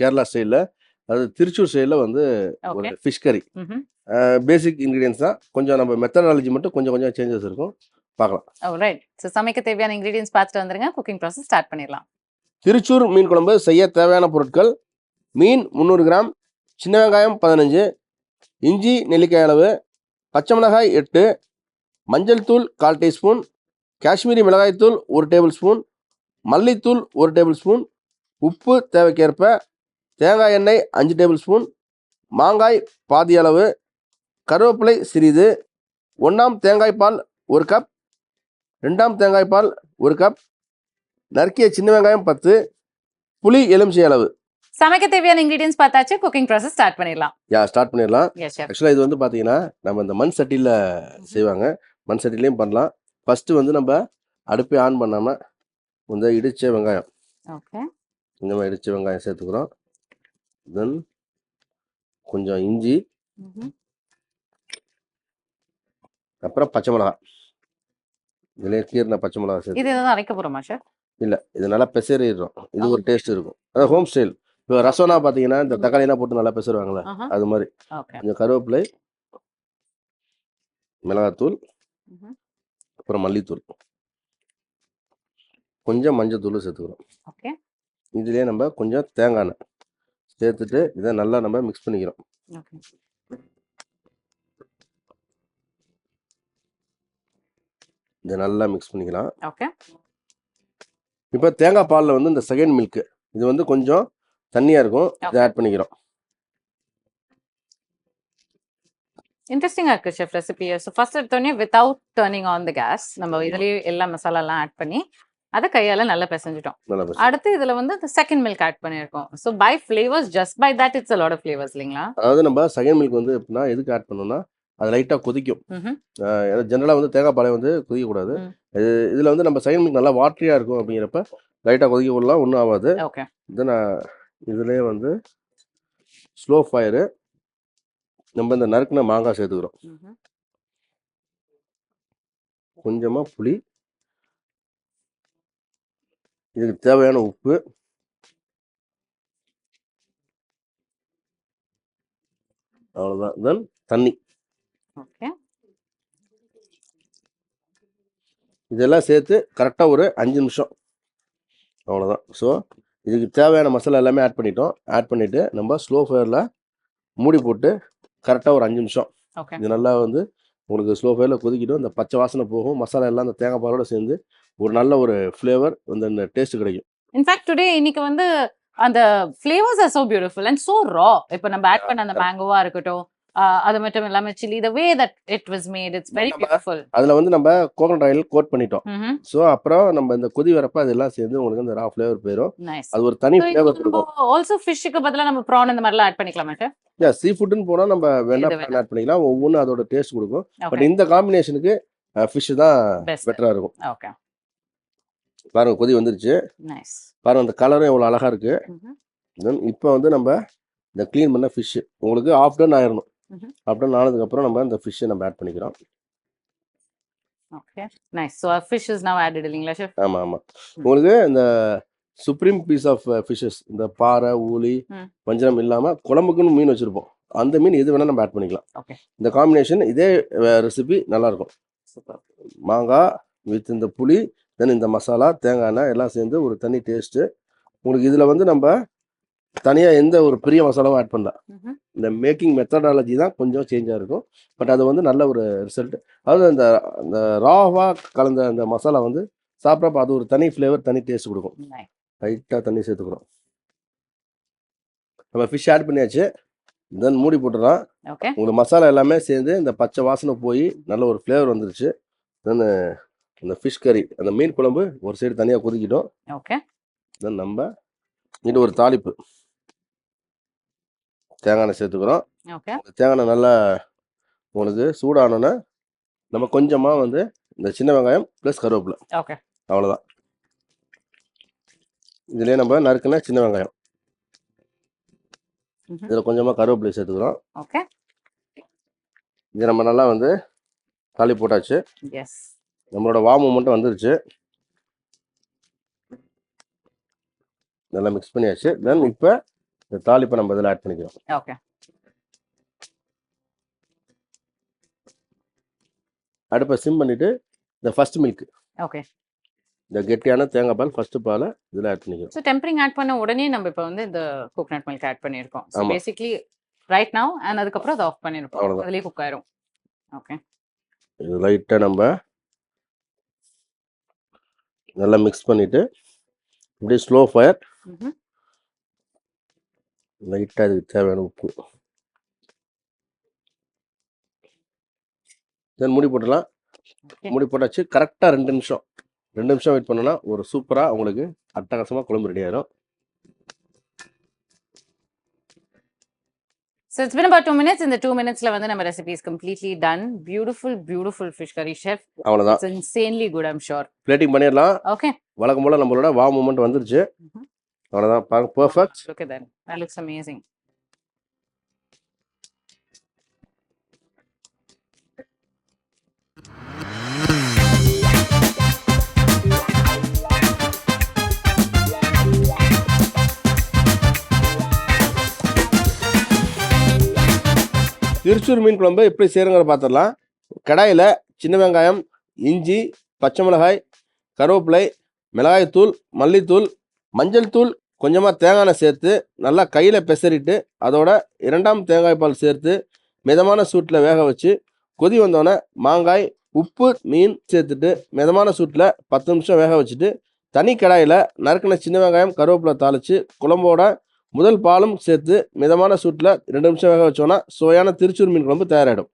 கேரளா ஸ்டைலில் அது திருச்சூர் ஸ்டைலில் வந்து ஒரு ஃபிஷ் கறி பேசிக் இன்க்ரீடியன்ஸ் தான். கொஞ்சம் நம்ம மெத்தடாலஜி மட்டும் கொஞ்சம் கொஞ்சம் சேஞ்சஸ் இருக்கும். பார்க்கலாம். ரைட் ஸோ சமைக்க தேவையான இன்கிரீடியன்ஸ் பார்த்துட்டு வந்துருங்க. குக்கிங் ப்ராசஸ் ஸ்டார்ட் பண்ணிடலாம். திருச்சூர் மீன் குழம்பு செய்ய தேவையான பொருட்கள் மீன் முந்நூறு கிராம் சின்ன வெங்காயம் பதினஞ்சு இஞ்சி நெல்லிக்காய் அளவு பச்சை மிளகாய் எட்டு மஞ்சள் தூள் கால் டீஸ்பூன் காஷ்மீரி மிளகாய் தூள் ஒரு டேபிள் ஸ்பூன் மல்லித்தூள் ஒரு டேபிள் ஸ்பூன் உப்பு தேவைக்கேற்ப தேங்காய் எண்ணெய் அஞ்சு டேபிள் ஸ்பூன் மாங்காய் பாதி அளவு கருவேப்பிலை சிறிது ஒன்றாம் தேங்காய் பால் ஒரு கப் ரெண்டாம் தேங்காய் பால் ஒரு கப் நறுக்கிய சின்ன வெங்காயம் பத்து புளி எலுமிச்சை அளவு. சமைக்க தேவையான இன்கிரீடியன்ஸ் பார்த்தாச்சு குக்கிங் ப்ராசஸ் ஸ்டார்ட் பண்ணிடலாம். யா ஸ்டார்ட் பண்ணிடலாம். ஆக்சுவலாக இது வந்து பார்த்தீங்கன்னா நம்ம இந்த மண் சட்டியில் செய்வாங்க. மண் சட்டிலையும் பண்ணலாம். ஃபஸ்ட்டு வந்து நம்ம அடுப்பை ஆன் பண்ணாமல் இந்த இடித்த வெங்காயம். ஓகே இந்த மாதிரி இடித்த வெங்காயம் சேர்த்துக்கிறோம். தென் கொஞ்சம் இஞ்சி அப்புறம் பச்சை மிளகா. இதுலேயே கீரின பச்சை மிளகா சேர்த்து. இது எதாவது அரைக்க போறோமா ஷெஃப் இல்லை இது நல்லா பெசறிடுறோம் இது ஒரு டேஸ்ட் இருக்கும். அதான் ஹோம் ஸ்டைல் இப்போ ரசம்னா பார்த்தீங்கன்னா இந்த தக்காளிலாம் போட்டு நல்லா பெசருவாங்களே அது மாதிரி. கொஞ்சம் கருவேப்பிலை மிளகாத்தூள் அப்புறம் மல்லித்தூள். கொஞ்சம் மஞ்சத்தூள் சேர்த்துக்கிறோம் ஓகே. இதுலேயே நம்ம கொஞ்சம் தேங்காய் எண்ணெய். சேர்த்துட்டு இதை நல்லா நம்ம மிக்ஸ் பண்ணிக்கிறோம். இதை நல்லா மிக்ஸ் பண்ணிக்கலாம். ஓகே. இப்போ தேங்காய் பாலில் வந்து இந்த செகண்ட் மில்க்கு இது வந்து கொஞ்சம் தண்ணியாக இருக்கும். இதை. ஆட் பண்ணிக்கிறோம். இன்ட்ரெஸ்டிங்கா இருக்கு ஷெஃப் ரெசிபி ஸோ ஃபர்ஸ்ட் எடுத்தோடனே without turning on the gas நம்ம இதுலயே எல்லா மசாலாலாம் ஆட் பண்ணி அதை கையால நல்லா பிசைஞ்சிட்டோம். அடுத்து இதுல வந்து செகண்ட் மில்க் ஆட் பண்ணியிருக்கோம். So by flavours just by that it's lot of flavours இல்லைங்களா? அதாவது நம்ம செகண்ட் மில்க் வந்து எப்படின்னா எதுக்கு ஆட் பண்ணோம்னா அது லைட்டாக கொதிக்கும். ம்ஹும். ஜென்ரலாக வந்து தேங்காய் பாலை வந்து கொதிக்கக்கூடாது. இது இதில் வந்து நம்ம செகண்ட் மில்க் நல்லா வாட்டரியாக இருக்கும் அப்படிங்கிறப்ப லைட்டாக கொதிக்க விடலாம் ஒன்றும் ஆகாது ஓகே இதை நான் இதுலேயே வந்து ஸ்லோ ஃபயரு நம்ம இந்த நறுக்குன மாங்காய் சேர்த்துக்கிறோம். கொஞ்சமாக புளி இதுக்கு தேவையான உப்பு. அவ்வளோதான் தென் தண்ணி. இதெல்லாம் சேர்த்து கரெக்டாக ஒரு அஞ்சு நிமிஷம். அவ்வளோதான் ஸோ இதுக்கு தேவையான மசாலா எல்லாமே ஆட் பண்ணிட்டோம். ஆட் பண்ணிவிட்டு நம்ம ஸ்லோ ஃபயரில் மூடி போட்டு கரெக்டாக ஒரு அஞ்சு நிமிஷம். இது நல்லா வந்து உங்களுக்கு ஸ்லோ ஃபயரில் கொதிக்கிடும் இந்த பச்சை வாசனை போகும். மசாலா எல்லாம் அந்த தேங்காய் பாலோட சேர்ந்து ஒரு நல்ல ஒரு ஃப்ளேவர் அந்த டேஸ்ட் கிடைக்கும். இன்ஃபேக்ட் டுடே இன்னைக்கு வந்து அந்த flavours are so beautiful and so raw இப்போ நம்ம ஆட் பண்ண அந்த மேங்கோவா இருக்கட்டும் அது மட்டும் இல்லாம chilli the way that it was made it's very beautiful அதில் வந்து நம்ம கோகனட் ஆயில் கோட் பண்ணிட்டோம். ஸோ அப்புறம் நம்ம இந்த கொதி வரப்ப அதெல்லாம் சேர்ந்து உங்களுக்கு அந்த ரா ஃப்ளேவர் போயிடும் அது ஒரு தனி ஃப்ளேவர் கொடுக்கும். ஆல்சோ ஃபிஷ்ஷுக்கு பதிலா நம்ம ப்ரான் இந்த மாதிரிலாம் ஆட் பண்ணிக்கலாமா சார் சீ ஃபுட்டுன்னு போனால் நம்ம வேணா இது வேணா. ஆட் பண்ணிக்கலாம். ஒவ்வொன்றும் அதோட டேஸ்ட் கொடுக்கும். பட் இந்த காம்பினேஷனுக்கு ஃபிஷ் தான் பெஸ்ட் பெட்டராக இருக்கும். ஓகே பாருங்க கொதி வந்துருச்சு. பாருங்க அந்த கலரும் எவ்வளோ அழகா இருக்கு. தென் இப்போ வந்து நம்ம இந்த க்ளீன் பண்ண ஃபிஷ் உங்களுக்கு ஆஃப் டன் ஆயிடணும். ஆஃப் டன் ஆனதுக்கப்புறம் நம்ம இந்த ஃபிஷ்ஷை நம்ம ஆட் பண்ணிக்கிறோம். Okay nice so fish is now added இல்லைங்களா ஷெஃப் ஆமாம் ஆமாம் உங்களுக்கு இந்த சுப்ரீம் பீஸ் ஆஃப் ஃபிஷ்ஷஸ் இந்த பாறை ஊளி ம். வஞ்சரம் இல்லாமல் குழம்புக்குன்னு மீன் வச்சுருப்போம். அந்த மீன் எது வேணால் நம்ம ஆட் பண்ணிக்கலாம். இந்த காம்பினேஷன் இதே ரெசிபி நல்லாயிருக்கும் சூப்பர் மாங்காய் வித் இந்த புளி தென் இந்த மசாலா தேங்காய் எண்ணெய் எல்லாம் சேர்ந்து ஒரு தனி டேஸ்ட்டு உங்களுக்கு இதில் வந்து நம்ம தனியாக எந்த ஒரு பெரிய மசாலாவும் ஆட் பண்ணல. இந்த மேக்கிங் மெத்தடாலஜி தான் கொஞ்சம் சேஞ்சாக இருக்கும். பட் அது வந்து நல்ல ஒரு ரிசல்ட் அதாவது அந்த அந்த ராவாக கலந்த அந்த மசாலா வந்து சாப்பிட்றப்ப அது ஒரு தனி ஃப்ளேவர் தனி டேஸ்ட் கொடுக்கும். லைட்டாக தண்ணி சேர்த்துக்கிறோம். நம்ம ஃபிஷ் ஆட் பண்ணியாச்சு. தென் மூடி போட்டுடலாம். உங்களுக்கு மசாலா எல்லாமே சேர்ந்து இந்த பச்சை வாசனை போய் நல்ல ஒரு ஃப்ளேவர் வந்துருச்சு. தென் அந்த ஃபிஷ் கறி அந்த மீன் குழம்பு ஒரு சைடு தனியாக கொதிக்கிட்டோம் ஓகே தென் நம்ம இது ஒரு தாளிப்பு. தேங்காய் எண்ணெய் சேர்த்துக்கிறோம். தேங்காய் எண்ணெய் நல்லா உங்களுக்கு சூடானோன்னே நம்ம கொஞ்சமாக வந்து இந்த சின்ன வெங்காயம் ப்ளஸ் கருவேப்பிலை. ஓகே அவ்வளோதான் இதுலேயே நம்ம நறுக்குன சின்ன வெங்காயம். ம்ஹும். இதில் கொஞ்சமாக கருவேப்பிலை சேர்த்துக்கிறோம். ஓகே இது நம்ம நல்லா வந்து தாளி போட்டாச்சு. எஸ் நம்மளோட வாமு மட்டும் வந்துருச்சு. நல்லா மிக்ஸ் பண்ணியாச்சு. தென் இப்போ இந்த தாளிப்பை நம்ம இதில் ஆட் பண்ணிக்கிறோம். ஓகே அடுப்பை சிம் பண்ணிவிட்டு இந்த ஃபர்ஸ்ட் மில்க் ஓகே இந்த கெட்டியான தேங்காய் பால் ஃபர்ஸ்ட் பாலை இதில் ஆட் பண்ணிக்கிறோம். ஸோ டெம்பரிங் ஆட் பண்ண உடனே நம்ம இப்போ வந்து இந்த கோகனட் மில்க் ஆட் பண்ணியிருக்கோம். So. Basically right now and அதுக்கப்புறம் அதை ஆஃப் பண்ணியிருப்போம். அதுலேயே குக் ஆயிரும். ஓகே இது லைட்டாக நம்ம நல்லா மிக்ஸ் பண்ணிவிட்டு அப்படியே ஸ்லோ ஃபயர். லைட்டாக இதுக்கு தேவையான உப்பு. தென் மூடி போட்டுடலாம். மூடி போட்டாச்சு. கரெக்டாக ரெண்டு நிமிஷம். ரெண்டு நிமிஷம் வெயிட் பண்ணோன்னா ஒரு சூப்பராக உங்களுக்கு அட்டகாசமாக குழம்பு ரெடி ஆயிரும். So it's been about two minutes. In the two minutes, la வந்து நம்ம recipe is completely done. Beautiful, beautiful fish curry, chef. அவ்வளோதான் It's insanely good, I'm sure. Plating பண்ணிடலாம் Okay. வழக்கம் போல் நம்மளோட வா மூமெண்ட் வந்துருச்சு Mhm. அவ்வளோதான் perfect Look at that. That Thrissur மீன் குழம்பு எப்படி செய்யறங்கிற பார்த்துடலாம் கடாயில் சின்ன வெங்காயம் இஞ்சி பச்சை மிளகாய் கருவேப்பிலை மிளகாய்த்தூள் மல்லித்தூள் மஞ்சள் தூள் கொஞ்சமாக தேங்காய் எண்ணெய் சேர்த்து நல்லா கையில் பெசரிட்டு அதோட இரண்டாம் தேங்காய் பால் சேர்த்து மிதமான சூட்டில் வேக வச்சு கொதி வந்தோடனே மாங்காய் உப்பு மீன் சேர்த்துட்டு மிதமான சூட்டில் பத்து நிமிஷம் வேக வச்சுட்டு தனி கடாயில் நறுக்கின சின்ன வெங்காயம் கருவேப்பிலை தாளித்து குழம்போட முதல் பாலும் சேர்த்து மிதமான சூட்டில் ரெண்டு நிமிஷம் வேக வச்சோன்னா சுவையான திருச்சூர் மீன் குழம்பு தயாராகிடும்.